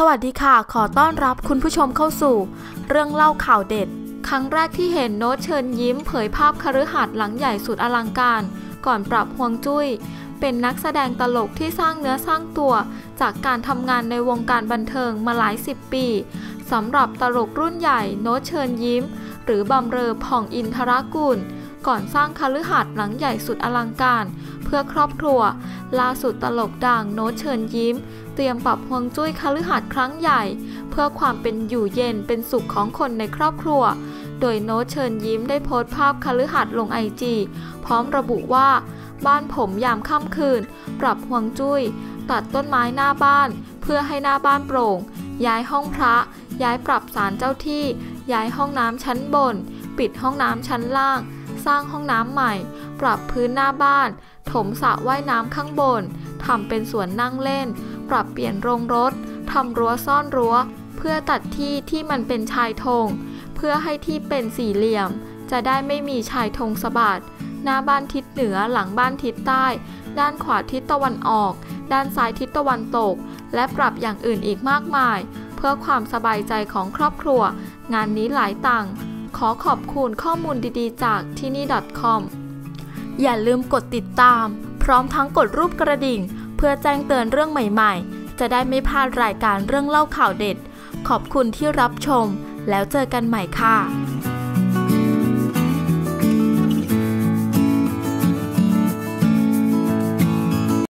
สวัสดีค่ะ ขอต้อนรับคุณผู้ชมเข้าสู่ เรื่องเล่าข่าวเด็ด ครั้งแรกที่เห็นโน้ตเชิญยิ้ม เผยภาพคฤหาสน์หลังใหญ่สุดอลังการ ก่อนปรับฮวงจุ้ย เป็นนักแสดงตลกที่สร้างเนื้อสร้างตัว จากการทำงานในวงการบันเทิงมาหลายสิบปีสำหรับตลกรุ่นใหญ่โน้ตเชิญยิ้ม หรือบำเรอผ่องอินทรกุล ก่อนสร้างคฤหาสน์หลังใหญ่สุดอลังการ เพื่อครอบครัว ล่าสุดตลกดังโน้ตเชิญยิ้ม เตรียมปรับฮวงจุ้ยคฤหาสน์ครั้งใหญ่ เพื่อความเป็นอยู่เย็นเป็นสุขของคนในครอบครัว โดยโน้ตเชิญยิ้มได้โพสต์ภาพคฤหาสน์ลงไอจีพร้อมระบุว่า บ้านผมยามค่ำคืน ปรับฮวงจุ้ย ตัดต้นไม้หน้าบ้าน เพื่อให้หน้าบ้านโปร่ง ย้ายห้องพระ ย้ายปรับศาลเจ้าที่ ย้ายห้องน้ำชั้นบน ปิดห้องน้ำชั้นล่าง สร้างห้องน้ำใหม่ ปรับพื้นหน้าบ้าน ถมสระว่ายน้ำข้างบนทำเป็นสวนนั่งเล่น ปรับเปลี่ยนโรงรถทำรั้วซ่อนรั้ว เพื่อตัดที่ที่มันเป็นชายธงเพื่อให้ที่เป็นสี่เหลี่ยม จะได้ไม่มีชายธงสะบัดหน้าบ้านทิศเหนือหลังบ้านทิศใต้ ด้านขวาทิศตะวันออก ด้านซ้ายทิศตะวันตก และปรับอย่างอื่นอีกมากมาย เพื่อความสบายใจของครอบครัว งานนี้หลายตังค์ ขอขอบคุณข้อมูลดีๆ จากที่นี่ .com อย่าลืมกดติดตาม พร้อมทั้งกดรูปกระดิ่ง เพื่อแจ้งเตือนเรื่องใหม่ๆ จะได้ไม่พลาดรายการเรื่องเล่าข่าวเด็ด ขอบคุณที่รับชม แล้วเจอกันใหม่ค่ะ